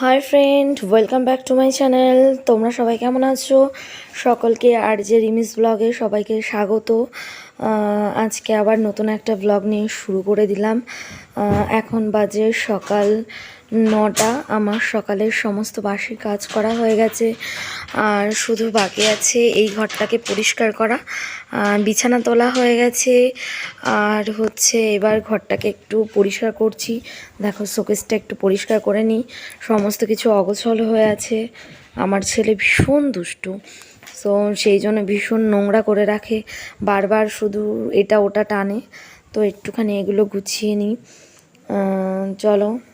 Hi friend, welcome back to my channel. তোমরা সবাই কেমন আছো? সকলকে আর যে রিমিস ব্লগে সবাইকে স্বাগত। আজকে আবার নতুন একটা ব্লগ নিয়ে শুরু করে দিলাম। এখন বাজে সকাল নটা আমার সকালের সমস্ত বাসির কাজ করা হয়ে গেছে। আর শুধু বাকি আছে এই ঘরটাকে পরিষ্কার করা। বিছানা তোলা হয়ে গেছে। আর হচ্ছে এবার ঘরটাকে একটু পরিষ্কার করছি। দেখো শোকেসটা একটু পরিষ্কার করে নিই। সমস্ত কিছু অগোছল হয়ে আছে। আমার ছেলে ভীষণ দুষ্টু। সো সেই জন্য ভীষণ নোংরা করে রাখে। বারবার শুধু এটা ওটা টানে। তো একটুখানি এগুলো গুছিয়ে নিই। চলো।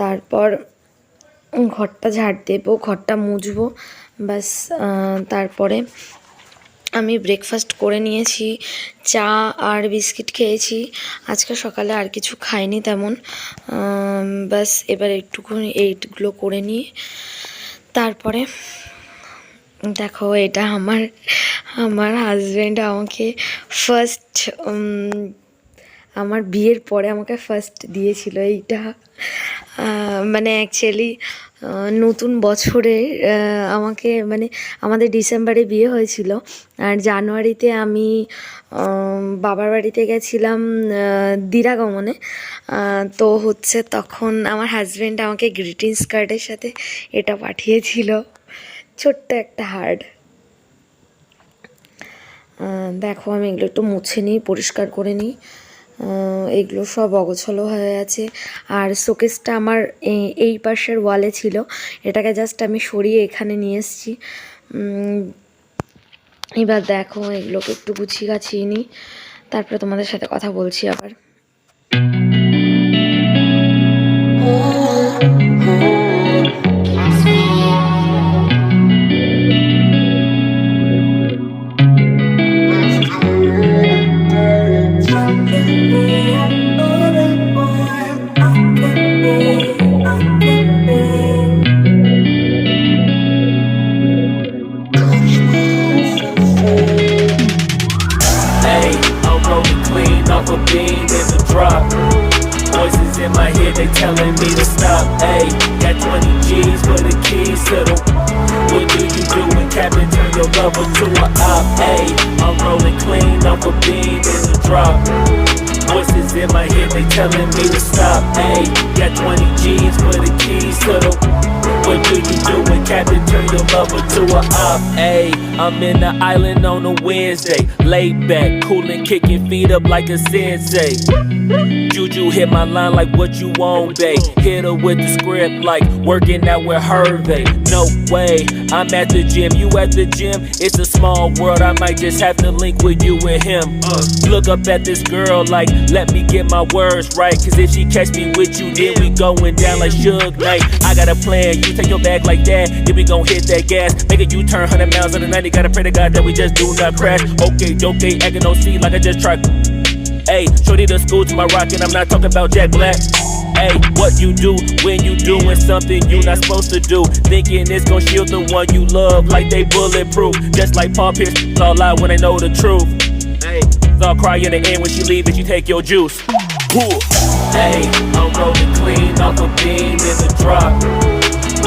তারপর ঘরটা ঝাড় দেবো, ঘরটা মুছবো, ব্যাস তারপরে আমি ব্রেকফাস্ট করে নিয়েছি, চা আর বিস্কিট খেয়েছি। আজকে সকালে আর কিছু খাইনি তেমন। ব্যাস, এবার একটুখানি এইটগুলো করে নিয়ে তারপরে দেখো, এটা আমার আমার হাজব্যান্ড আমাকে ফার্স্ট আমার বিয়ের পরে আমাকে ফার্স্ট দিয়েছিল এইটা। মানে অ্যাকচুয়ালি নতুন বছরে আমাকে মানে আমাদের ডিসেম্বরে বিয়ে হয়েছিল। আর জানুয়ারিতে আমি বাবার বাড়িতে গেছিলাম দিরাগমনে। তো হচ্ছে তখন আমার হাজব্যান্ড আমাকে গ্রিটিংস কার্ডের সাথে এটা পাঠিয়েছিল। ছোট্ট একটা হার্ড দেখো আমি এগুলো একটু মুছে নিই, পরিষ্কার করে নিই। এগুলো সব অগোছলো হয়ে আছে। আর শোকেসটা আমার এই- পাশের ওয়ালে ছিল। এটাকে জাস্ট আমি সরিয়ে এখানে নিয়ে এসেছি। এবার দেখো, এগুলোকে একটু গুছিয়ে গাছিয়ে নিই। তারপরে তোমাদের সাথে কথা বলছি আবার। In my head, they telling me to stop. Hey, got 20 G's for the keys to the. What do you do when Captain turn your lover to a op? Hey, I'm in the island on a Wednesday. Laid back, coolin', kicking feet up like a sensei. Juju hit my line like what you want, babe. Hit her with the script like working out with Hervey. No way, I'm at the gym, you at the gym. It's a small world, I might just have to link with you and him. Look up at this girl like, let me get my words right. Cause if she catch me with you, then we going down like Suge Knight. I got a plan, you take your bag like that, then we gon' hit that gas. Make a U turn 100 miles on the 90, gotta pray to God that we just do not crash. Okay, okay, acting no C like I just tried. Hey, shorty the school to my rocket, I'm not talking about Jack Black. Hey, what you do when you doing something you not supposed to do? Thinking it's gonna shield the one you love like they bulletproof. Just like Paul Pierce, it's all lie when they know the truth. Hey, it's all cry in the end when she leave and you take your juice. Whew. Hey, I'm rolling clean off a beam in the drop.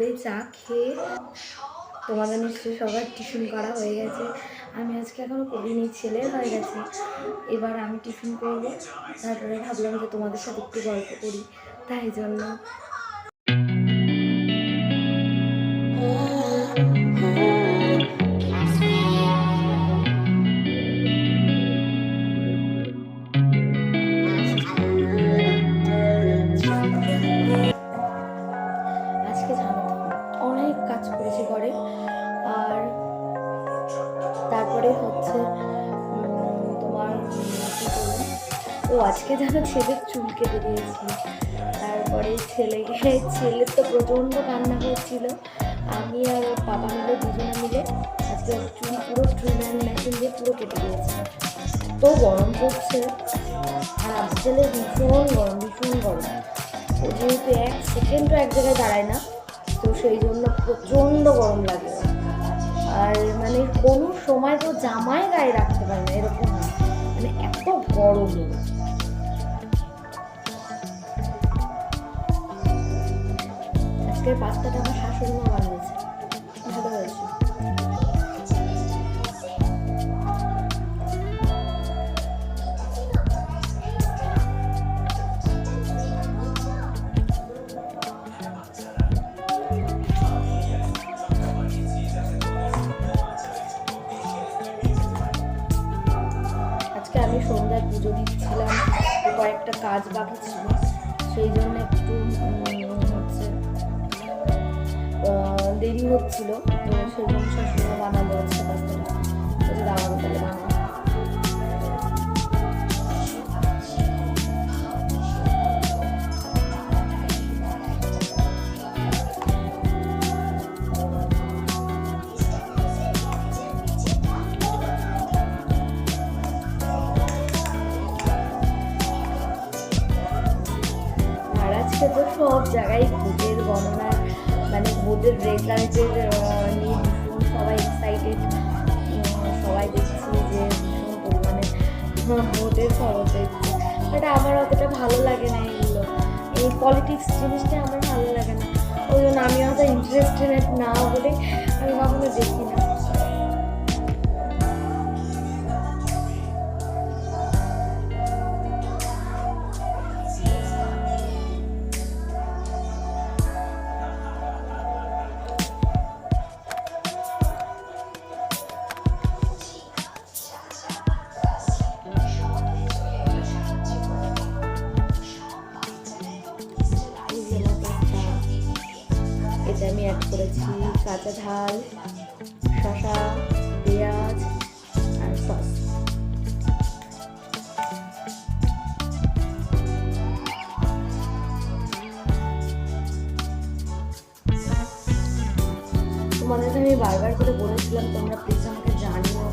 চা খেয়ে তোমাদের নিশ্চয়ই সবার tiffin করা হয়ে গেছে। আমি আজকে এখনও করিনি, ছেলে হয়ে গেছে। এবার আমি টিফিন করব। তারপরে ভাবলাম যে তোমাদের সাথে একটু গল্প করি। তাই জন্য। ছেলের চুল কেটে দিয়েছি। তারপরে ছেলেকে ছেলের তো প্রচণ্ড কান্না করছিল আমি আর বাবা মিলে দুজনে মিলে আজকে চুল পুরো ট্রিমার মেশিন দিয়ে পুরো কেটে দিয়েছি। তো গরম পড়ছে। আর আজকালে ভীষণ গরম ভীষণ গরম। ও যেহেতু এক সেকেন্ডও এক জায়গায় দাঁড়ায় না, তো সেই জন্য প্রচণ্ড গরম লাগে। আর মানে কোনো সময় তো জামাই গায়ে রাখতে পারে না, এরকম। মানে এত গরম। আজকের পাস্তাটা আমার শাশুড়ি মা বানিয়েছে। ভালো হয়েছে। আমি সন্ধ্যায় পুজো দিচ্ছিলাম কয়েকটা কাজ বাকি ছিল, সেই জন্য একটু দেরি হচ্ছিল তো সেই জন্য শাশুড়ি বানালো হচ্ছে পাস্তাটা তো সব জায়গায় মানে ব্রেক লাঞ্চের সবাই এক্সাইটেড সবাই দেখছি যে ভীষণ পরিমাণে ভোটের খরচ। হয়েছে আমার অতটা ভালো লাগে না এগুলো। এই পলিটিক্স জিনিসটা আমার ভালো লাগে না। ওই জন্য আমি অত ইন্টারেস্টেড না বলে আমি কখনো দেখি না আমি অ্যাড করেছি কাঁচা ঝাল, শসা, পেঁয়াজ আর সস তোমাদেরকে আমি বারবার করে বলেছিলাম, তোমরা প্লিজ আমাকে জানিও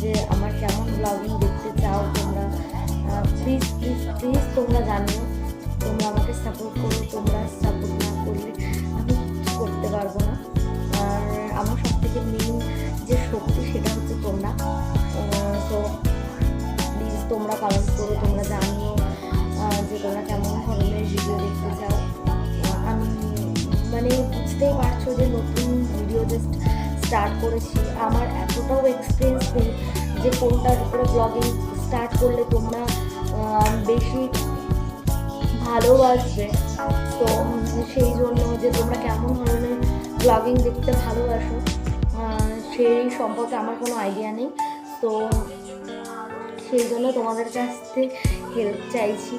যে আমার কেমন ব্লগিং দেখতে চাও। তোমরা প্লিজ প্লিজ প্লিজ তোমরা জানিও। তোমরা আমাকে সাপোর্ট করো, তোমরা পারব না। আর আমার সব থেকে মেন যে শক্তি সেটা হচ্ছে তোমরা। তো প্লিজ তোমরা কমেন্ট করো, তোমরা জানিও যে তোমরা কেমন ধরনের ভিডিও দেখতে চাও। আমি মানে বুঝতেই পারছ যে নতুন ভিডিও জাস্ট স্টার্ট করেছি। আমার এতটাও এক্সপিরিয়েন্স নেই যে কোনটার উপরে ব্লগিং স্টার্ট করলে তোমরা বেশি ভালোবাসবে তো সেই জন্য যে তোমরা কেমন ধরনের ব্লগিং দেখতে ভালোবাসো সেই সম্পর্কে আমার কোনো আইডিয়া নেই। তো, সেই জন্য তোমাদের কাছ থেকে হেল্প চাইছি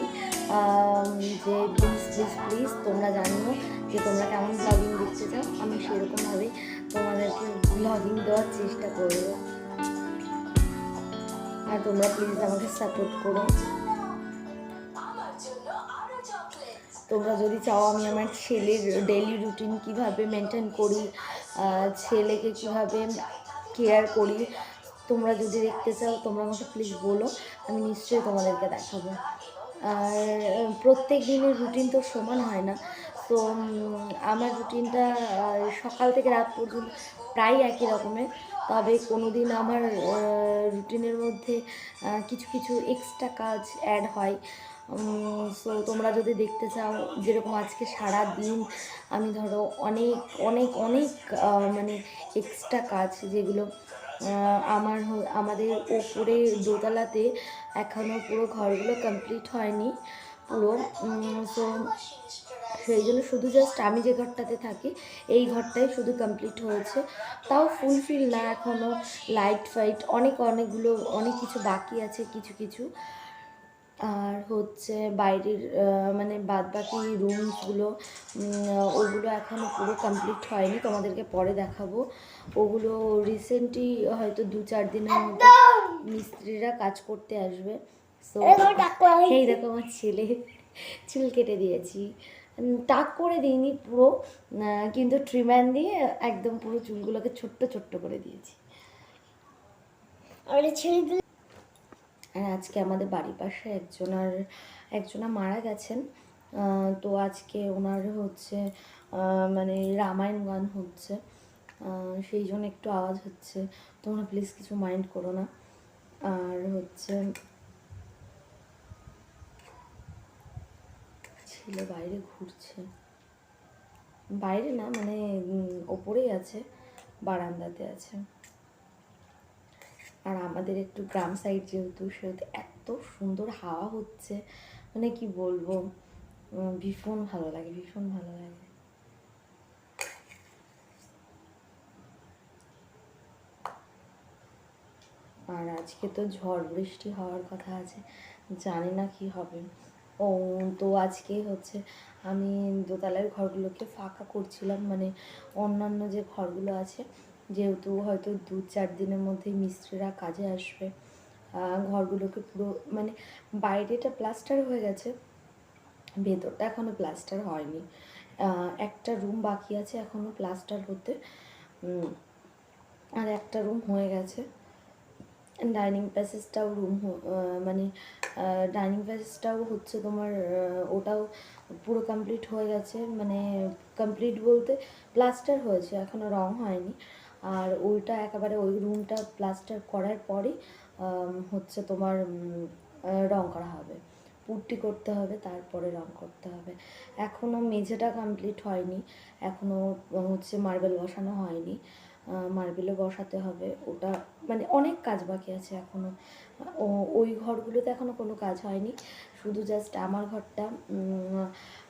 যে প্লিজ প্লিজ প্লিজ তোমরা জানিও যে তোমরা কেমন ব্লগিং দেখতে চাও। আমি সেরকমভাবে তোমাদেরকে ব্লগিং দেওয়ার চেষ্টা করব। আর তোমরা প্লিজ আমাকে সাপোর্ট করো। তোমরা যদি চাও আমি আমার ছেলের ডেলি রুটিন কীভাবে মেনটেন করি ছেলেকে কীভাবে কেয়ার করি, তোমরা যদি দেখতে চাও, তোমরা আমাকে প্লিজ বলো, আমি নিশ্চয়ই তোমাদেরকে দেখাবো। আর প্রত্যেক দিনের রুটিন তো সমান হয় না। তো আমার রুটিনটা সকাল থেকে রাত পর্যন্ত প্রায় একই রকমের। তবে কোনো দিন আমার রুটিনের মধ্যে কিছু কিছু এক্সট্রা কাজ অ্যাড হয়। সো তোমরা যদি দেখতে চাও যেরকম আজকে সারা দিন আমি ধরো অনেক অনেক অনেক মানে এক্সট্রা কাজ যেগুলো আমার আমাদের ওপরে দোতলাতে এখনও পুরো ঘরগুলো কমপ্লিট হয়নি, পুরো সো সেই জন্য শুধু জাস্ট আমি যে ঘরটাতে থাকি, এই ঘরটাই শুধু কমপ্লিট হয়েছে। তাও ফুলফিল না এখনও লাইট ফাইট অনেক, অনেকগুলো, অনেক কিছু বাকি আছে, কিছু কিছু। আর হচ্ছে বাইরের মানে বাদ বাকি রুমসগুলো ওগুলো এখনও পুরো কমপ্লিট হয়নি, তোমাদেরকে পরে দেখাবো। ওগুলো রিসেন্টলি হয়তো দু চার দিনের মধ্যে মিস্ত্রিরা কাজ করতে আসবে। এই দেখো আমার ছেলে, চুল কেটে দিয়েছি। টাক করে দিইনি পুরো কিন্তু ট্রিম্যান দিয়ে একদম পুরো চুলগুলোকে ছোট্ট ছোট্ট করে দিয়েছি। আর ছেড়ে দিলে আর আজকে আমাদের বাড়ির পাশে একজনার একজনা মারা গেছেন। তো আজকে ওনার হচ্ছে মানে রামায়ণ গান হচ্ছে। সেই জন্য একটু আওয়াজ হচ্ছে। তোমরা প্লিজ কিছু মাইন্ড করো না। আর হচ্ছে, ছেলে বাইরে ঘুরছে। বাইরে না মানে ওপরেই আছে, বারান্দাতে আছে। আর আমাদের একটু গ্রাম সাইড যেহেতু, সেহেতু এত সুন্দর হাওয়া হচ্ছে। মানে কি বলব? ভীষণ ভালো লাগে, ভীষণ ভালো লাগে। আর আজকে তো ঝড় বৃষ্টি হওয়ার কথা আছে, জানি না কি হবে। ও, তো আজকে হচ্ছে আমি দোতলার ঘরগুলোকে ফাঁকা করছিলাম মানে অন্যান্য যে ঘরগুলো আছে যেহেতু হয়তো দু চার দিনের মধ্যেই মিস্ত্রিরা কাজে আসবে ঘরগুলোকে পুরো মানে বাইরেটা প্লাস্টার হয়ে গেছে, ভেতরটা এখনও প্লাস্টার হয়নি। একটা রুম বাকি আছে এখনও প্লাস্টার হতে আর একটা রুম হয়ে গেছে। ডাইনিং প্যাসেজটাও রুম মানে ডাইনিং প্যাসেজটাও হচ্ছে তোমার ওটাও পুরো কমপ্লিট হয়ে গেছে মানে কমপ্লিট বলতে প্লাস্টার হয়েছে এখনও রং হয়নি। আর ওইটা একেবারে ওই রুমটা প্লাস্টার করার আম, হচ্ছে তোমার রং করা হবে। পুট্টি করতে হবে তারপরে রং করতে হবে। এখনও মেঝেটা কমপ্লিট হয়নি। এখনও হচ্ছে মার্বেল বসানো হয়নি। মার্বেলও বসাতে হবে। ওটা মানে অনেক কাজ বাকি আছে এখনও ওই ঘরগুলোতে এখনও কোনো কাজ হয়নি। শুধু জাস্ট আমার ঘরটা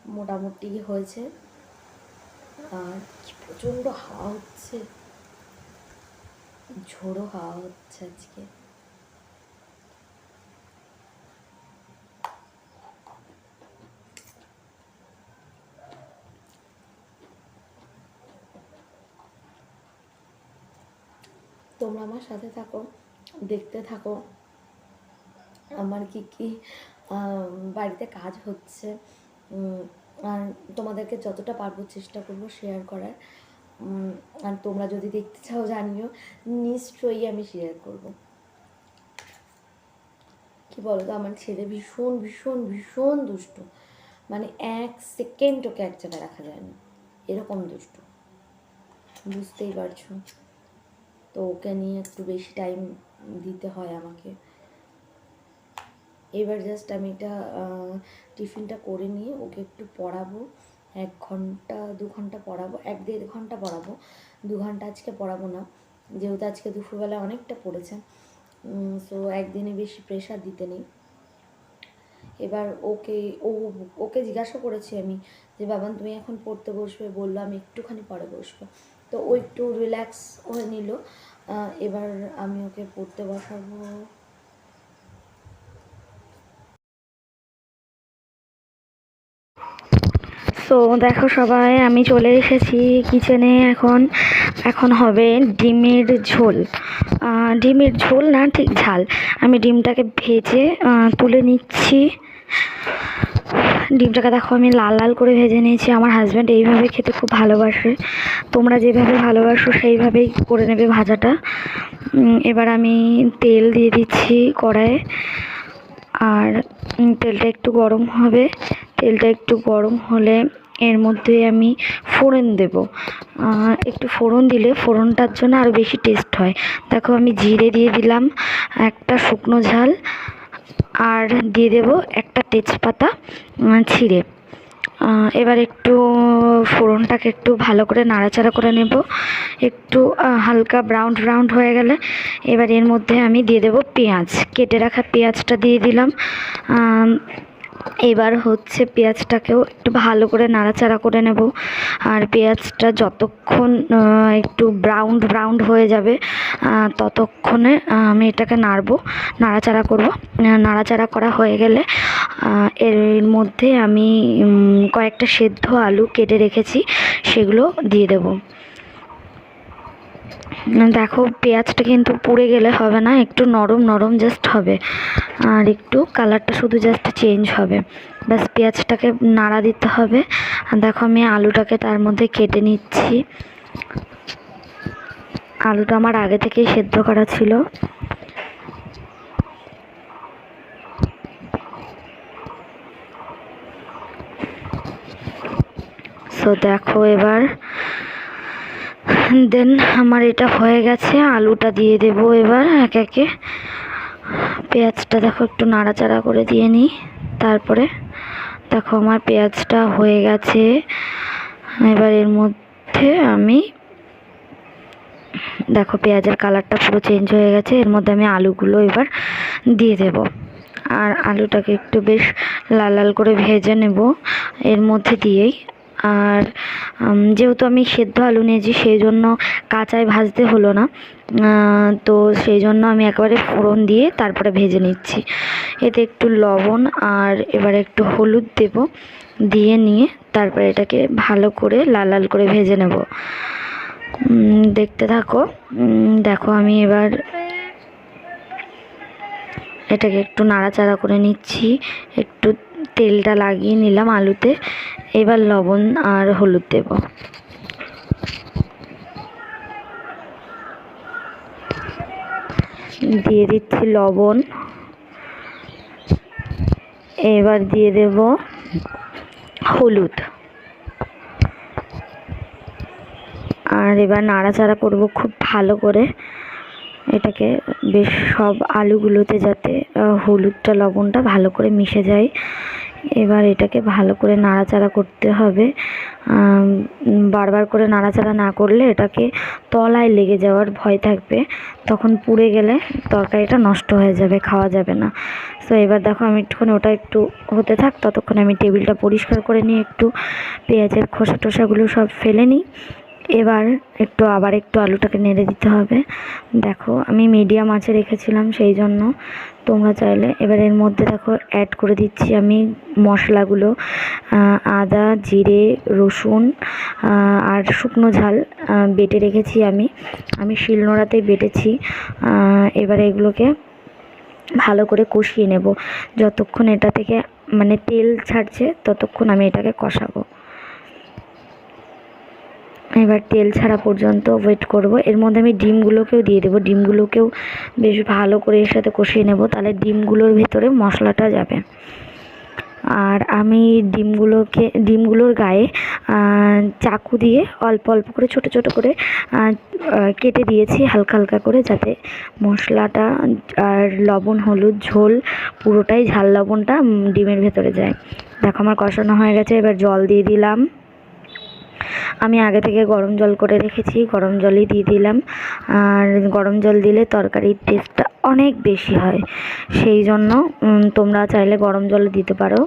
মোটামুটি হয়েছে। আর কি প্রচণ্ড হাওয়া হচ্ছে। ঝোড়ো হাওয়া হচ্ছে আজকে। তোমরা আমার সাথে থাকো, দেখতে থাকো। আমার কি কি বাড়িতে কাজ হচ্ছে আর তোমাদেরকে যতটা পারব চেষ্টা করব শেয়ার করার। আর তোমরা যদি দেখতে চাও, জানিও। নিশ্চয়ই আমি শেয়ার করব। কি বলো তো? আমার ছেলে ভীষণ ভীষণ ভীষণ দুষ্ট। মানে এক সেকেন্ড ওকে এক জায়গায় রাখা যায় না এরকম দুষ্ট। বুঝতেই পারছ? তো ওকে নিয়ে একটু বেশি টাইম দিতে হয় আমাকে। এবার জাস্ট আমি এটা টিফিনটা করে নিয়ে ওকে একটু পড়াবো। এক ঘণ্টা, দু ঘণ্টা পড়াবো, এক দেড় ঘণ্টা পড়াবো, দু ঘণ্টা আজকে পড়াবো না। যেহেতু আজকে দুপুরবেলা অনেকটা পড়েছে সো একদিনে বেশি প্রেশার দিতে নেই। এবার ওকে, ও, ওকে জিজ্ঞাসা করেছি আমি যে, বাবান, তুমি এখন পড়তে বসবে? বলল, আমি একটুখানি পরে বসবো। তো ও একটু রিল্যাক্স হয়ে নিল। এবার আমি ওকে পড়তে বসাবো। তো দেখো সবাই, আমি চলে এসেছি কিচেনে এখন এখন হবে ডিমের ঝোল। ডিমের ঝোল না, ঠিক ঝাল। আমি ডিমটাকে ভেজে তুলে নিচ্ছি। ডিমটাকে দেখো, আমি লাল লাল করে ভেজে নিয়েছি। আমার হাজব্যান্ড এইভাবে খেতে খুব ভালোবাসে। তোমরা যেভাবে ভালোবাসো, সেইভাবেই করে নেবে ভাজাটা। এবার আমি তেল দিয়ে দিচ্ছি কড়াইয়ে। আর তেলটা একটু গরম হবে। তেলটা একটু গরম হলে এর মধ্যে আমি ফোড়ন দেব। একটু ফোড়ন দিলে ফোড়নটার জন্য আরও বেশি টেস্ট হয়। দেখো আমি জিরে দিয়ে দিলাম একটা শুকনো ঝাল আর দিয়ে দেব একটা তেজপাতা ছিঁড়ে। এবার একটু ফোড়নটাকে একটু ভালো করে নাড়াচাড়া করে নেব। একটু হালকা ব্রাউন ব্রাউন হয়ে গেলে এবার এর মধ্যে আমি দিয়ে দেব পেঁয়াজ। কেটে রাখা পেঁয়াজটা দিয়ে দিলাম। এবার হচ্ছে পেঁয়াজটাকেও একটু ভালো করে নাড়াচাড়া করে নেব। আর পেঁয়াজটা যতক্ষণ একটু ব্রাউন ব্রাউন হয়ে যাবে ততক্ষণে আমি এটাকে নাড়বো, নাড়াচাড়া করব। নাড়াচাড়া করা হয়ে গেলে এর মধ্যে আমি কয়েকটা সেদ্ধ আলু কেটে রেখেছি, সেগুলো দিয়ে দেবো। দেখো, পেঁয়াজটা কিন্তু পুড়ে গেলে হবে না, একটু নরম নরম জাস্ট হবে। আর একটু কালারটা শুধু জাস্ট চেঞ্জ হবে। ব্যাস, পেঁয়াজটাকে নাড়া দিতে হবে। আর দেখো, আমি আলুটাকে তার মধ্যে কেটে নিচ্ছি। আলুটা আমার আগে থেকেই সেদ্ধ করা ছিল। সো দেখো এবার দেন আমার এটা হয়ে গেছে, আলুটা দিয়ে দেব এবার এক একে। পেঁয়াজটা দেখো একটু নাড়াচাড়া করে দিয়ে নিই, তারপরে দেখো আমার পেঁয়াজটা হয়ে গেছে। এবার এর মধ্যে আমি দেখো পেঁয়াজের কালারটা পুরো চেঞ্জ হয়ে গেছে, এর মধ্যে আমি আলুগুলো এবার দিয়ে দেব। আর আলুটাকে একটু বেশ লাল লাল করে ভেজে নেব, এর মধ্যে দিয়েই আর যেহেতু আমি সেদ্ধ আলু নিয়েছি সেই জন্য কাঁচায় ভাজতে হলো না। তো সেই জন্য আমি একেবারে ফোড়ন দিয়ে তারপরে ভেজে নিচ্ছি। এতে একটু লবণ আর এবার একটু হলুদ দেব। দিয়ে নিয়ে তারপরে এটাকে ভালো করে লাল লাল করে ভেজে নেব। দেখতে থাকো। দেখো আমি এবার এটাকে একটু নাড়াচাড়া করে নিচ্ছি। তেলটা লাগিয়ে নিলাম আলুতে। এবার লবণ আর হলুদ দেব। দিয়ে দিচ্ছি লবণ। এবার দিয়ে দেব হলুদ। আর এবার নাড়াচাড়া করব খুব ভালো করে। এটাকে বেশ সব আলুগুলোতে যাতে হলুদটা, লবণটা ভালো করে মিশে যায়। এবার এটাকে ভালো করে নাড়াচাড়া করতে হবে। বারবার করে নাড়াচাড়া না করলে এটাকে তলায় লেগে যাওয়ার ভয় থাকবে। তখন পুড়ে গেলে তরকারিটা নষ্ট হয়ে যাবে, খাওয়া যাবে না। সো এবার দেখো আমি একটুখানি ওটা একটু হতে থাক, ততক্ষণ আমি টেবিলটা পরিষ্কার করে নিয়ে একটু পেঁয়াজের খোসা টোসাগুলো সব ফেলে নিই। এবার একটু, আবার একটু আলুটাকে নেড়ে দিতে হবে। দেখো, আমি মিডিয়াম আঁচে রেখেছিলাম সেই জন্য। তোমরা চাইলে এবার এর মধ্যে দেখো অ্যাড করে দিচ্ছি আমি মশলাগুলো। আদা, জিরে, রসুন আর শুকনো ঝাল বেটে রেখেছি আমি। আমি শিলনোড়াতেই বেটেছি। এবার এগুলোকে ভালো করে কষিয়ে নেব। যতক্ষণ এটা থেকে মানে তেল ছাড়ছে, ততক্ষণ আমি এটাকে কষাবো। এবার তেল ছাড়া পর্যন্ত ওয়েট করব। এর মধ্যে আমি ডিমগুলোকেও দিয়ে দেবো। ডিমগুলোকেও বেশ ভালো করে এর সাথে কষিয়ে নেব। তাহলে ডিমগুলোর ভেতরে মশলাটা যাবে। আর আমি ডিমগুলোকে, ডিমগুলোর গায়ে চাকু দিয়ে অল্প অল্প করে, ছোট ছোট করে কেটে দিয়েছি হালকা হালকা করে যাতে মশলাটা আর লবণ, হলুদ, ঝোল পুরোটাই ঝাল লবণটা ডিমের ভেতরে যায়। দেখো আমার কষানো হয়ে গেছে। এবার জল দিয়ে দিলাম। আমি আগে থেকে গরম জল করে রেখেছি, গরম জলই দিয়ে দিলাম। আর গরম জল দিলে তরকারির টেস্টটা অনেক বেশি হয়। সেই জন্য তোমরা চাইলে গরম জল দিতে পারো,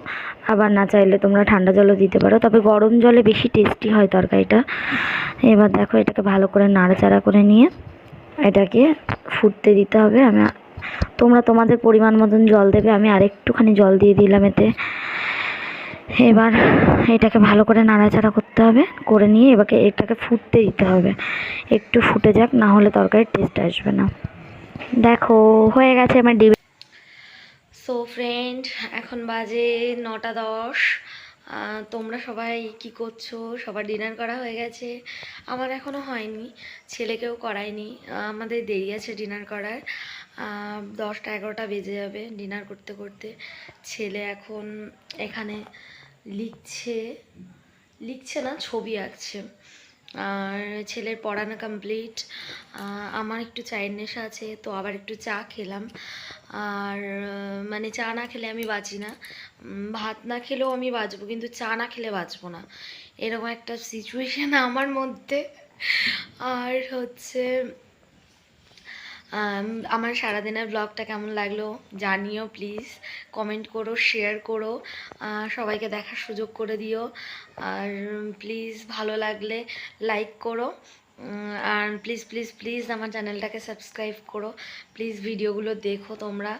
আবার না চাইলে তোমরা ঠান্ডা জলও দিতে পারো। তবে গরম জলে বেশি টেস্টি হয় তরকারিটা। এবার দেখো এটাকে ভালো করে নাড়াচাড়া করে নিয়ে এটাকে ফুটতে দিতে হবে। আমি তোমরা তোমাদের পরিমাণ মতন জল দেবে। আমি আরেকটুখানি জল দিয়ে দিলাম এতে। এবার এটাকে ভালো করে নাড়াচাড়া করতে হবে, করে নিয়ে এবারে এটাকে ফুটতে দিতে হবে। একটু ফুটে যাক, না হলে তরকারির টেস্ট আসবে না। দেখো, হয়ে গেছে আমার ডিম। সো ফ্রেন্ড এখন বাজে নটা দশ। তোমরা সবাই কি করছ? সবার ডিনার করা হয়ে গেছে। আমার এখনও হয়নি, ছেলেকেও করায়নি আমাদের দেরি আছে ডিনার করার। দশটা এগারোটা বেজে যাবে ডিনার করতে করতে। ছেলে এখন এখানে লিখছে লিখছে না, ছবি আঁকছে। আর ছেলের পড়ানো কমপ্লিট আমার একটু চায়ের নেশা আছে, তো আবার একটু চা খেলাম। আর মানে চা না খেলে আমি বাঁচি না। ভাত না খেলেও আমি বাঁচবো কিন্তু চা না খেলে বাঁচবো না। এরকম একটা সিচুয়েশান আমার মধ্যে। আর হচ্ছে আমার সারাদিনের ব্লগটা কেমন লাগল জানিও প্লিজ কমেন্ট করো শেয়ার করো সবাইকে দেখার সুযোগ করে দিও, আর প্লিজ ভালো লাগলে লাইক করো আর প্লিজ প্লিজ প্লিজ আমার চ্যানেলটাকে সাবস্ক্রাইব করো প্লিজ ভিডিওগুলো দেখো তোমরা,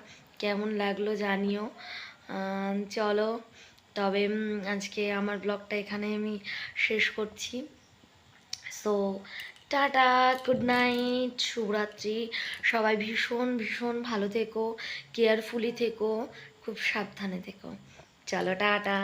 কেমন লাগল জানিও চলো, তবে আজকে আমার ব্লগটা এখানে আমি শেষ করছি সো টাটা গুড নাইট শুভরাত্রি। সবাই ভীষণ ভীষণ ভালো থেকো কেয়ারফুলি থেকো, খুব সাবধানে থেকো। চলো, টাটা।